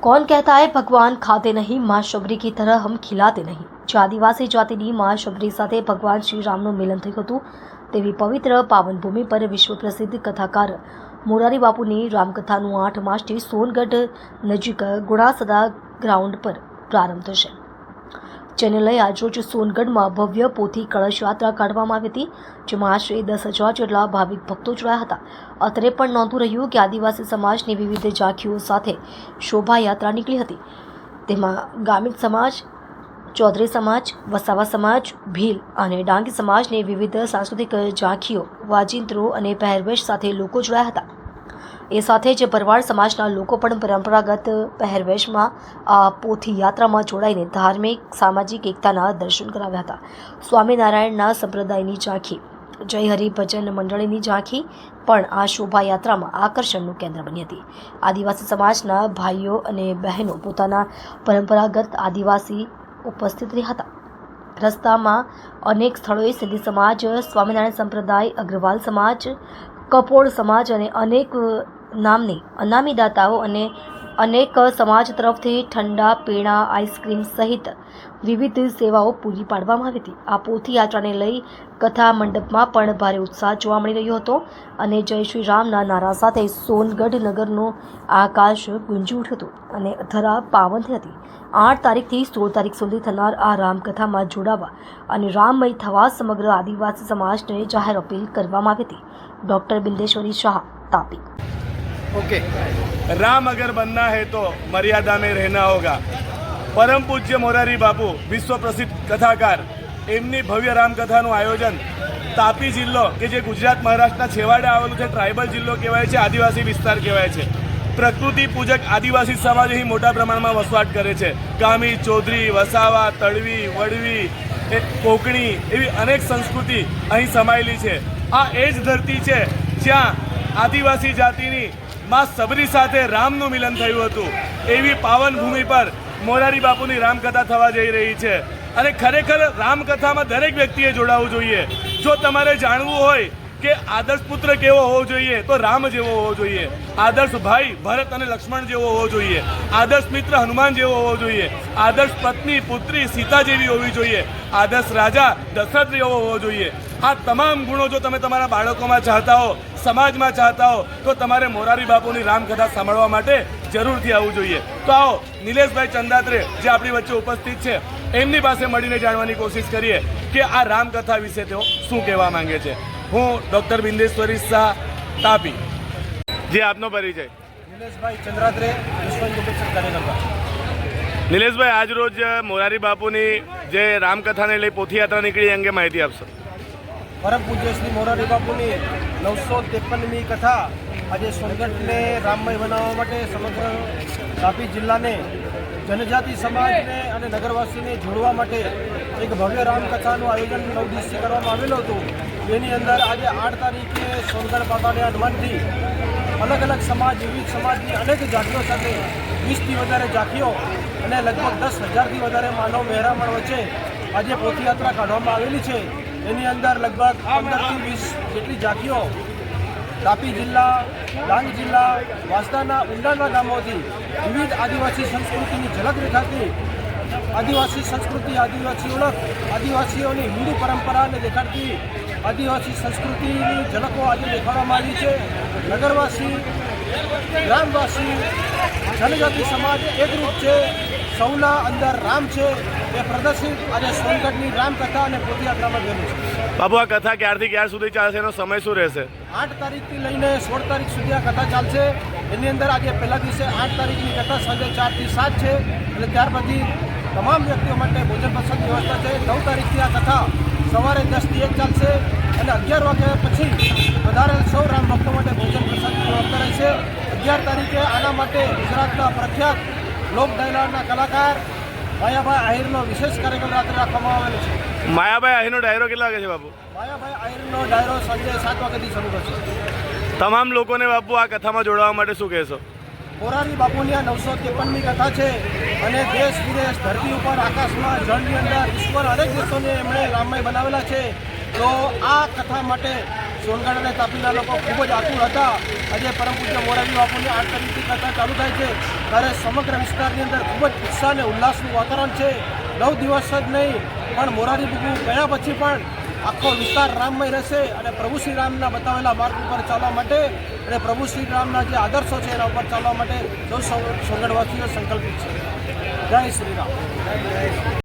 कौन कहता है भगवान खाते नहीं माँ शबरी की तरह हम ખીલાતે નહીં જે આદિવાસી જાતિની મા શબરી સાથે ભગવાન શ્રી રામનું મિલન થયું હતું તેવી પવિત્ર પાવન ભૂમિ પર વિશ્વ પ્રસિદ્ધ કથાકાર મોરારી બાપુની રામકથાનું આઠ માસથી સોનગઢ નજીક ગુણાસદા ગ્રાઉન્ડ પર પ્રારંભ થશે જેને લઈ આજરોજ સોનગઢમાં ભવ્ય પોથી કળશ યાત્રા કાઢવામાં આવી હતી, જેમાં આશરે દસ હજાર જેટલા ભાવિક ભક્તો જોડાયા હતા. અત્રે પણ નોંધું રહ્યું કે આદિવાસી સમાજની વિવિધ ઝાંખીઓ સાથે શોભાયાત્રા નીકળી હતી. તેમાં ગામિત સમાજ, ચૌધરી સમાજ, વસાવા સમાજ, ભીલ અને ડાંગી સમાજની વિવિધ સાંસ્કૃતિક ઝાંખીઓ, વાજિંત્રો અને પહેરવેશ સાથે લોકો જોડાયા હતા. એ સાથે જ ભરવાડ સમાજના લોકો પણ પરંપરાગત પહેરવેશમાં આ પોથી યાત્રામાં જોડાઈને ધાર્મિક, સામાજિક એકતાના દર્શન કરાવ્યા હતા. સ્વામિનારાયણના સંપ્રદાયની ઝાંખી, જય હરિભજન મંડળીની ઝાંખી પણ આ શોભાયાત્રામાં આકર્ષણનું કેન્દ્ર બની હતી. આદિવાસી સમાજના ભાઈઓ અને બહેનો પોતાના પરંપરાગત આદિવાસી ઉપસ્થિત રહ્યા હતા. રસ્તામાં અનેક સ્થળોએ સિદ્ધિ સમાજ, સ્વામિનારાયણ સંપ્રદાય, અગ્રવાલ સમાજ કપોળ સમાજ અને અનેક નામની અનામી દાતાઓ અને અનેક સમાજ તરફથી ઠંડા, પીણા, આઈસ્ક્રીમ સહિત વિવિધ સેવાઓ પૂરી પાડવામાં આવી હતી. આ પોથી યાત્રાને લઈ કથા મંડપમાં પણ ભારે ઉત્સાહ જોવા મળી રહ્યો હતો અને જય શ્રી રામના નારા સાથે સોનગઢ નગરનું આકાશ ગુંજી ઉઠ્યું હતું અને ધરા પાવન હતી. આઠ તારીખથી સોળ તારીખ સુધી થનાર આ રામકથામાં જોડાવા અને રામમય થવા સમગ્ર આદિવાસી સમાજને જાહેર અપીલ કરવામાં આવી હતી. ડૉક્ટર બિંદેશ્વરી શાહ, તાપી. ओके राम अगर बनना है तो मर्यादा में रहना होगा પરમ પૂજ્ય મોરારી બાપુ વિશ્વ પ્રસિદ્ધ કથાકાર એમની ભવ્ય રામકથાનું આયોજન તાપી જિલ્લો કે જે ગુજરાત મહારાષ્ટ્રના છેવાડે આવેલું છે ટ્રાઇબલ જિલ્લો કહેવાય છે આદિવાસી વિસ્તાર કહેવાય છે પ્રકૃતિ પૂજક આદિવાસી સમાજ અહીં મોટા પ્રમાણમાં વસવાટ કરે છે ગામી ચૌધરી વસાવા તળવી વડવી એ કોકણી એવી અનેક સંસ્કૃતિ અહીં સમાયેલી છે આ એ જ ધરતી છે જ્યાં આદિવાસી જાતિની માં સબરી સાથે રામનું મિલન થયું હતું. એવી પાવન ભૂમિ પર મોરારી બાપુની રામકથા થવા જઈ રહી છે. અને ખરેખર રામકથામાં દરેક વ્યક્તિએ જોડાવવું જોઈએ. જો તમારે જાણવું હોય કે આદર્શ પુત્ર કેવો હોવો જોઈએ, તો રામ જેવો હોવો જોઈએ. આદર્શ ભાઈ ભરત અને લક્ષ્મણ જેવો હોવો જોઈએ. આદર્શ મિત્ર હનુમાન જેવો હોવો જોઈએ. આદર્શ પત્ની પુત્રી સીતા જેવી હોવી જોઈએ. આદર્શ રાજા દશરથ જેવો હોવો જોઈએ. આ તમામ ગુણો જો તમે તમારા બાળકોમાં ચાહતા હો સમાજમાં ચાહતા હો તો તમારે મોરારી બાપુની રામકથા સાંભળવા માટે જરૂરથી આવવું જોઈએ. તો આવો નિલેશભાઈ ચંદાત્રે જે આપણી વચ્ચે ઉપસ્થિત છે એમની પાસે મળીને જાણવાની કોશિશ કરીએ કે આ રામકથા વિશે તેઓ શું કહેવા માંગે છે. હું ડૉક્ટર બિંદેશ્વરી શાહ તાપી. જે આપનો પરિચય. નિલેશભાઈ ચંદ્રાત્રે નિલેશભાઈ આજ રોજ મોરારી બાપુની જે રામકથાને લઈ પોથીયાત્રા નીકળી એ અંગે માહિતી આપશો? પરમ પૂજ્ય શ્રી મોરારી બાપુની નવસો ત્રેપનમી કથા આજે સોનગઢને રામમય બનાવવા માટે સમગ્ર તાપી જિલ્લાને, જનજાતિ સમાજને અને નગરવાસીને જોડવા માટે એક ભવ્ય રામકથાનું આયોજન નવ દિવસથી કરવામાં આવેલું હતું. જેની અંદર આજે આઠ તારીખે સોનગઢ બાબાના હનુમાનથી અલગ અલગ સમાજ, વિવિધ સમાજની અનેક જાતિઓ સાથે વીસથી વધારે જાતિઓ અને લગભગ દસ હજારથી વધારે માનવ મહેરામણ વચ્ચે આજે પોથયાત્રા કાઢવામાં આવેલી છે. એની અંદર લગભગ પંદરથી વીસ જેટલી જાતિઓ તાપી જિલ્લા ડાંગ જિલ્લા વાંસદાના ઊંડાના ગામોથી વિવિધ આદિવાસી સંસ્કૃતિની ઝલક દેખાતી આદિવાસી સંસ્કૃતિ આદિવાસી ઓળખ આદિવાસીઓની હિન્દુ પરંપરાને દેખાડતી આદિવાસી સંસ્કૃતિની ઝલકો આજે દેખાડવામાં આવી છે. નગરવાસી ગ્રામવાસી જનજાતિ સમાજ એકરૂપ છે. સૌના અંદર રામ છે એ પ્રદર્શિત. આજે સોનગઢની રામકથા અને પોથયાત્રામાં ગયું છે. બાબુ આ કથા ક્યારથી ક્યાર સુધી ચાલશે એનો સમય શું રહેશે? આઠ તારીખથી લઈને સોળ તારીખ સુધી આ કથા ચાલશે. એની અંદર આજે પહેલા દિવસે આઠ તારીખની કથા સાંજે ચારથી સાત છે. અને ત્યાર પછી તમામ વ્યક્તિઓ માટે ભોજન પ્રસાદની વ્યવસ્થા છે. નવ તારીખથી આ કથા સવારે દસથી એક ચાલશે. અને અગિયાર વાગ્યા પછી વધારે સૌ રામ ભક્તો માટે ભોજન પ્રસાદની વ્યવસ્થા રહેશે. અગિયાર તારીખે આના માટે ગુજરાતના પ્રખ્યાત લોક ડાયલાના કલાકાર માયાભાઈ આહિરનો વિશેષ કાર્યક્રમ રાત્રે રાખવામાં આવેલો છે. માયાભાઈ અહીંનો ડાયરો કેટલા વાગે છે બાપુ? માયાભાઈ આહિરનો ડાયરો સાંજે સાત વાગ્યાથી શરૂ કરશે તમામ લોકોને બાપુ આ કથામાં જોડાવા માટે શું કહેશો? મોરારી બાપુની આ નવસો ત્રેપનની કથા છે અને દેશ વિદેશ ધરતી ઉપર આકાશમાં જળની અંદર ઈશ્વર અનેક દેશોને એમણે રામમય બનાવેલા છે. તો આ કથા માટે સોનગઢ અને તાપીના લોકો ખૂબ જ આતુર હતા. આજે પરમ પૂજ્ય મોરારી બાપુની આઠ તારીખથી કથા ચાલુ થાય છે. ત્યારે સમગ્ર વિસ્તારની અંદર ખૂબ જ ઉત્સાહ અને ઉલ્લાસનું વાતાવરણ છે. નવ દિવસ જ નહીં, પણ મોરારી બાપુ ગયા પછી પણ આખો વિસ્તાર રામમય રહેશે અને પ્રભુ શ્રી રામના બતાવેલા માર્ગ ઉપર ચાલવા માટે અને પ્રભુ શ્રી રામના જે આદર્શો છે એના ઉપર ચાલવા માટે સૌ સોગડવાસીઓ સંકલ્પિત છે. જય શ્રી રામ